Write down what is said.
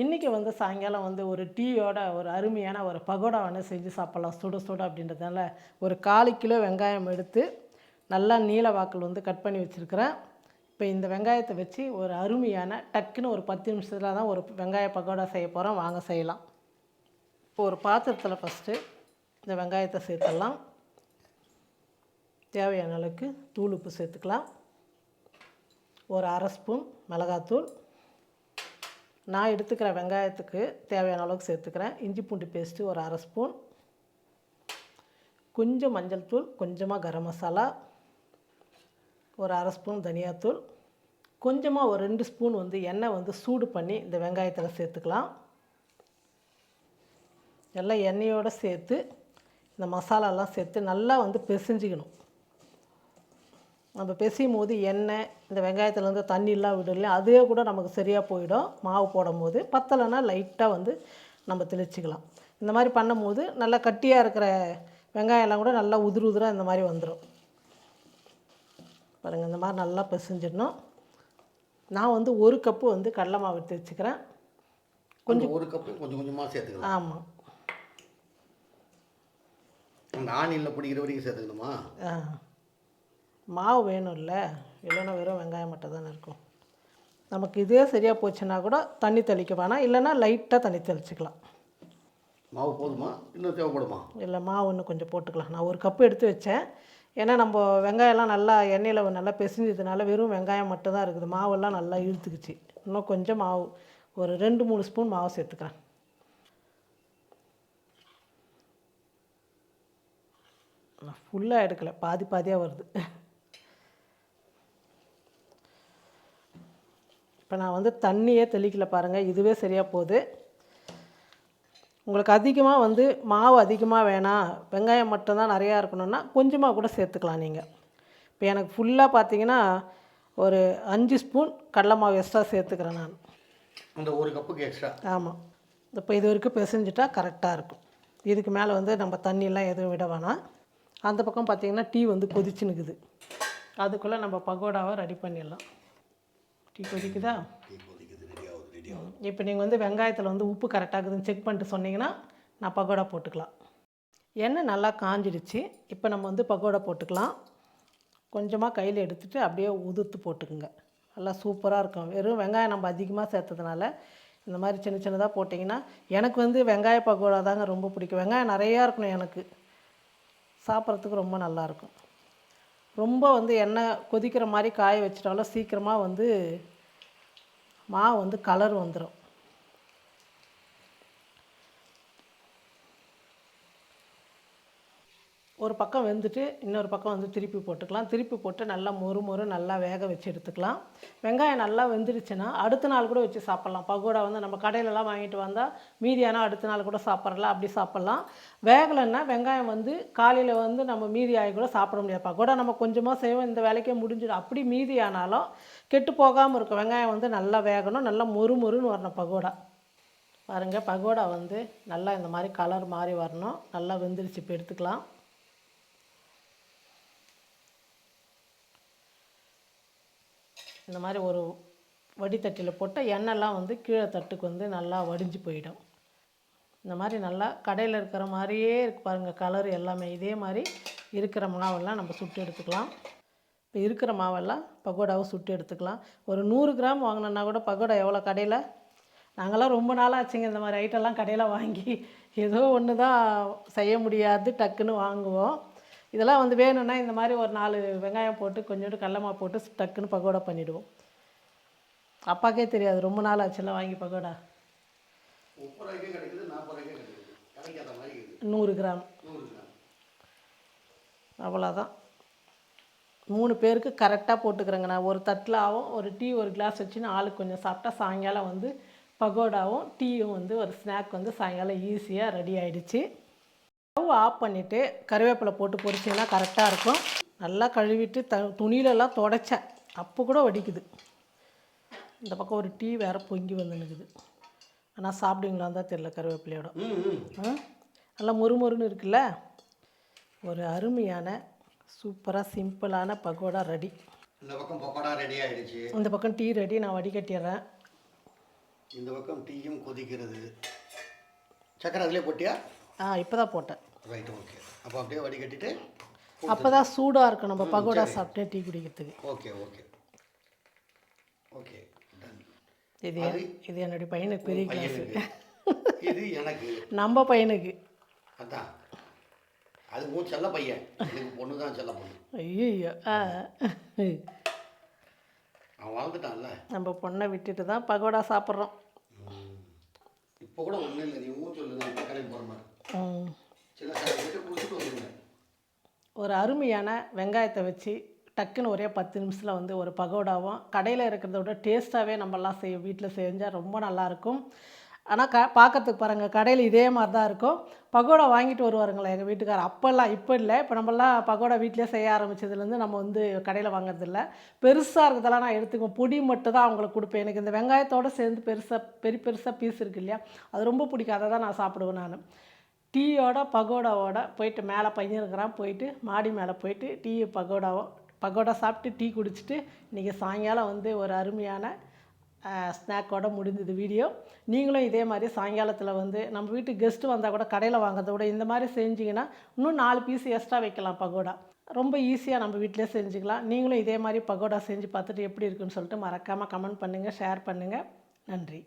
இன்றைக்கி வந்து சாயங்காலம் வந்து ஒரு டீயோட ஒரு அருமையான ஒரு பகோடா வேணால் செஞ்சு சாப்பிட்லாம். சுட சுட அப்படின்றதுனால ஒரு காலு கிலோ வெங்காயம் எடுத்து நல்லா நீல வாக்கில் வந்து கட் பண்ணி வச்சுருக்கிறேன். இப்போ இந்த வெங்காயத்தை வச்சு ஒரு அருமையான டக்குன்னு ஒரு பத்து நிமிஷத்தில் தான் ஒரு வெங்காய பகோடா செய்ய போகிறோம் வாங்க செய்யலாம். இப்போ ஒரு பாத்திரத்தில் ஃபஸ்ட்டு இந்த வெங்காயத்தை சேர்த்துடலாம். தேவையான அளவுக்கு தூள் உப்பு சேர்த்துக்கலாம். ஒரு அரை ஸ்பூன் மிளகாத்தூள். நான் எடுத்துக்கிற வெங்காயத்துக்கு தேவையான அளவுக்கு சேர்த்துக்கிறேன். இஞ்சி பூண்டு பேஸ்ட்டு ஒரு அரை ஸ்பூன் கொஞ்சம் மஞ்சள் தூள் கொஞ்சமாக கரம் மசாலா ஒரு அரை ஸ்பூன் தனியாத்தூள் கொஞ்சமாக ஒரு ரெண்டு ஸ்பூன் வந்து எண்ணெய் வந்து சூடு பண்ணி இந்த வெங்காயத்தில் சேர்த்துக்கலாம். எல்லாம் எண்ணெயோடு சேர்த்து இந்த மசாலாலாம் சேர்த்து நல்லா வந்து பிசைஞ்சிக்கணும். நம்ம பிசையும் போது எண்ணெய் இந்த வெங்காயத்துலேருந்து தண்ணிலாம் விடல அதே கூட நமக்கு சரியாக போயிடும். மாவு போடும் போது பத்தலைன்னா லைட்டாக வந்து நம்ம தெளிச்சிக்கலாம். இந்த மாதிரி பண்ணும்போது நல்லா கட்டியாக இருக்கிற வெங்காயம்லாம் கூட நல்லா உதிர் உதிராக இந்த மாதிரி வந்துடும் பாருங்கள் இந்த மாதிரி நல்லா பிசைஞ்சிடணும். நான் வந்து ஒரு கப்பு வந்து கடலை மாவு எடுத்து வச்சுக்கிறேன். கொஞ்சம் ஒரு கப்பு கொஞ்சம் கொஞ்சமாக சேர்த்துக்கலாம். ஆமாம் அந்த ஆனியில் பிடிக்கிற வரைக்கும் சேர்த்துக்கணுமா? ஆ. மாவு வேணும்ல இல்லைன்னா வெறும் வெங்காயம் மட்டும் தானே இருக்கும். நமக்கு இதே சரியாக போச்சுன்னா கூட தண்ணி தெளிக்க வேணாம் இல்லைன்னா லைட்டாக தண்ணி தெளிச்சிக்கலாம். மாவு போதுமா? இன்னும் தேவைப்படுமா? இல்லை மாவு இன்னும் கொஞ்சம் போட்டுக்கலாம். நான் ஒரு கப்பு எடுத்து வச்சேன். ஏன்னா நம்ம வெங்காயம்லாம் நல்லா எண்ணெயில் நல்லா பிசைஞ்சதுனால வெறும் வெங்காயம் மட்டும் தான் இருக்குது. மாவெல்லாம் நல்லா இழுத்துக்குச்சு. இன்னும் கொஞ்சம் மாவு ஒரு ரெண்டு மூணு ஸ்பூன் மாவு சேர்த்துக்கிறேன். ஃபுல்லாக எடுக்கலை. பாதி பாதியாக வருது. இப்போ நான் வந்து தண்ணியே தெளிக்கல பாருங்கள் இதுவே சரியாக போகுது. உங்களுக்கு அதிகமாக வந்து மாவு அதிகமாக வேணாம் வெங்காயம் மட்டும்தான் நிறையா இருக்கணும்னா கொஞ்சமாக கூட சேர்த்துக்கலாம் நீங்கள் இப்போ எனக்கு ஃபுல்லாக பார்த்தீங்கன்னா ஒரு அஞ்சு ஸ்பூன் கடலை மாவு எக்ஸ்ட்ரா சேர்த்துக்கிறேன் நான். அந்த ஒரு கப்புக்கு எக்ஸ்ட்ரா ஆமாம் இப்போ இது வரைக்கும் பிசைஞ்சிட்டா கரெக்டாக இருக்கும். இதுக்கு மேலே வந்து நம்ம தண்ணியெல்லாம் எதுவும் விட வேணாம். அந்த பக்கம் பார்த்தீங்கன்னா டீ வந்து கொதிச்சு நிற்குது அதுக்குள்ளே நம்ம பகோடாவை ரெடி பண்ணிடலாம். டீ கொதிக்குதா? இப்போ நீங்கள் வந்து வெங்காயத்தில் வந்து உப்பு கரெக்டாக இருக்குதுன்னு செக் பண்ணிட்டு சொன்னீங்கன்னா நான் பகோடா போட்டுக்கலாம். எண்ணெய் நல்லா காஞ்சிடுச்சு. இப்போ நம்ம வந்து பகோடா போட்டுக்கலாம். கொஞ்சமாக கையில் எடுத்துகிட்டு அப்படியே உதுத்து போட்டுக்குங்க. நல்லா சூப்பராக இருக்கும். வெறும் வெங்காயம் நம்ம அதிகமாக சேர்த்ததுனால இந்த மாதிரி சின்ன சின்னதாக போட்டிங்கன்னா எனக்கு வந்து வெங்காய பகோடா தாங்க ரொம்ப பிடிக்கும். வெங்காயம் நிறையா இருக்கணும் எனக்கு. சாப்பிட்றதுக்கு ரொம்ப நல்லாயிருக்கும் ரொம்ப வந்து எண்ணெய் கொதிக்கிற மாதிரி காய வச்சிட்டாலும் சீக்கிரமாக வந்து மாவு வந்து கலர் வந்துடும் ஒரு பக்கம் வெந்துட்டு இன்னொரு பக்கம் வந்து திருப்பி போட்டுக்கலாம். திருப்பி போட்டு நல்லா மொறு மொறு நல்லா வேக வச்சு எடுத்துக்கலாம். வெங்காயம் நல்லா வெந்துடுச்சுன்னா அடுத்த நாள் கூட வச்சு சாப்பிட்லாம். பகோடா வந்து நம்ம கடையிலலாம் வாங்கிட்டு வந்தால் மீதியானா அடுத்த நாள் கூட சாப்பிட்றலாம். அப்படி சாப்பிட்லாம். வேகலைன்னா வெங்காயம் வந்து காலையில் வந்து நம்ம மீதி ஆகி கூட சாப்பிட முடியாது. பகோடா நம்ம கொஞ்சமாக செய்வோம். இந்த வேலைக்கே முடிஞ்சிடும். அப்படி மீதி ஆனாலும் கெட்டு போகாமல் இருக்கும். வெங்காயம் வந்து நல்லா வேகணும். நல்லா மொறு மொறுன்னு வரணும் பகோடா. பாருங்கள் பகோடா வந்து நல்லா இந்த மாதிரி கலர் மாதிரி வரணும். நல்லா வெந்துருச்சு. இப்போ எடுத்துக்கலாம். இந்த மாதிரி ஒரு வடித்தட்டில் போட்டால் எண்ணெய்லாம் வந்து கீழே தட்டுக்கு வந்து நல்லா வடிஞ்சு போயிடும். இந்த மாதிரி நல்லா கடையில் இருக்கிற மாதிரியே இருக்கு பாருங்கள் கலர் எல்லாமே. இதே மாதிரி இருக்கிற மாவெல்லாம் நம்ம சுட்டு எடுத்துக்கலாம். இப்போ இருக்கிற மாவெல்லாம் பகோடாவை சுட்டு எடுத்துக்கலாம். ஒரு நூறு கிராம் வாங்கினோன்னா கூட பகோடா எவ்வளோ கடையில்? நாங்களாம் ரொம்ப நாளாச்சுங்க இந்த மாதிரி ஐட்டெல்லாம் கடையில் வாங்கி ஏதோ ஒன்று தான் செய்ய முடியாது டக்குன்னு வாங்குவோம். இதெல்லாம் வந்து வேணும்னா இந்த மாதிரி ஒரு நாலு வெங்காயம் போட்டு கொஞ்சோண்டு கடலமா போட்டு டக்குன்னு பகோடா பண்ணிவிடுவோம் அப்பாக்கே தெரியாது ரொம்ப நாள் ஆச்சுல வாங்கி பகோடா. நூறு கிராம். அவ்வளோதான் மூணு பேருக்கு கரெக்டாக போட்டுக்கிறேங்க. நான் ஒரு தட்டில் ஆகும் ஒரு டீ ஒரு கிளாஸ் வச்சுன்னு ஆளுக்கு கொஞ்சம் சாப்பிட்டா சாயங்காலம் வந்து பகோடாவும் டீயும் வந்து ஒரு ஸ்நாக் வந்து சாயங்காலம் ஈஸியாக ரெடி ஆயிடுச்சு. ஸ்டவ் ஆஃப் பண்ணிவிட்டு கருவேப்பிலை போட்டு பொரிச்சிங்கன்னா கரெக்டாக இருக்கும். நல்லா கழுவிட்டு த துணியிலலாம் தொடச்சேன். அப்போ கூட வடிக்குது. இந்த பக்கம் ஒரு டீ வேறு பொங்கி வந்து நிற்குது ஆனால் சாப்பிடுவீங்களான்னு தான் தெரில கருவேப்பிலையோட? நல்லா மொறுமொறுன்னு இருக்குல்ல? ஒரு அருமையான சூப்பராக சிம்பிளான பகோடா ரெடி. இந்த பக்கம் பக்கோடா ரெடி ஆயிடுச்சு. இந்த பக்கம் டீ ரெடி நான் வடிகட்டிடுறேன். இந்த பக்கம் டீயும் கொதிக்கிறது. சக்கரை அதிலே போட்டியா? ஆ இப்போ தான் போட்டேன். ரைட் ஓகே அப்போ அப்படியே வடிகட்டிட்டு அப்போ தான் சூடாக இருக்கும். நம்ம பகோடா சாப்பிட்டே டீ குடிக்கிறதுக்கு. ஓகே ஓகே ஓகே இது இது என்னுடைய பையனுக்கு பெரிய கிளாஸ் இது எனக்கு. நம்ம பையனுக்கு. அதான். அது மூணு செல்ல பையன். எனக்கு பொண்ணு தான் செல்ல பொண்ணு. ஐயோ அவன் வாழ்ந்துட்டான்ல நம்ம பொண்ணை விட்டுட்டு தான் பகோடா சாப்பிட்றோம். இப்போ கூட ஒன்றும் இல்லை. நீ ஊன் சொல்லு நான் கடைக்கு போகிற மாதிரி. ஒரு அருமையான வெங்காயத்தை வச்சு டக்குன்னு ஒரே பத்து நிமிஷத்தில் வந்து ஒரு பகோடாவும் கடையில் இருக்கிறத விட டேஸ்ட்டாகவே நம்மலாம் செய்ய வீட்டில் செஞ்சால் ரொம்ப நல்லாயிருக்கும் ஆனால் க பார்க்கறதுக்கு பாருங்கள் கடையில் இதே மாதிரி தான் இருக்கும். பகோடா வாங்கிட்டு வருவாருங்களே எங்கள் வீட்டுக்காரர். அப்போல்லாம் இப்போ இல்லை இப்போ நம்மலாம் பகோடா வீட்டிலே செய்ய ஆரம்பிச்சதுலேருந்து நம்ம வந்து கடையில் வாங்குறதில்ல. பெருசாக இருக்கிறதெல்லாம் நான் எடுத்துக்குவேன் பொடி மட்டும் தான் அவங்களுக்கு கொடுப்பேன். எனக்கு இந்த வெங்காயத்தோடு சேர்ந்து பெருசாக பெரிய பெருசாக பீஸ் இருக்கு இல்லையா அது ரொம்ப பிடிக்கும். அதை தான் நான் சாப்பிடுவேன் நான். டீயோட பகோடாவோட போயிட்டு மேலே பையன் இருக்கிறான் போயிட்டு மாடி மேலே போயிட்டு டீ பகோடாவோ பகோடா சாப்பிட்டு டீ குடிச்சிட்டு இன்றைக்கி சாயங்காலம் வந்து ஒரு அருமையான ஸ்நாக்கோட முடிஞ்சது வீடியோ. நீங்களும் இதே மாதிரி சாயங்காலத்தில் வந்து நம்ம வீட்டு கெஸ்ட்டு வந்தால் கூட கடையில் வாங்குறத விட இந்த மாதிரி செஞ்சிங்கன்னா இன்னும் நாலு பீஸ் எக்ஸ்ட்ரா வைக்கலாம் பகோடா. ரொம்ப ஈஸியாக நம்ம வீட்டிலே செஞ்சுக்கலாம். நீங்களும் இதே மாதிரி பகோடா செஞ்சு பார்த்துட்டு எப்படி இருக்குன்னு சொல்லிட்டு மறக்காமல் கமெண்ட் பண்ணுங்கள் ஷேர் பண்ணுங்கள் நன்றி.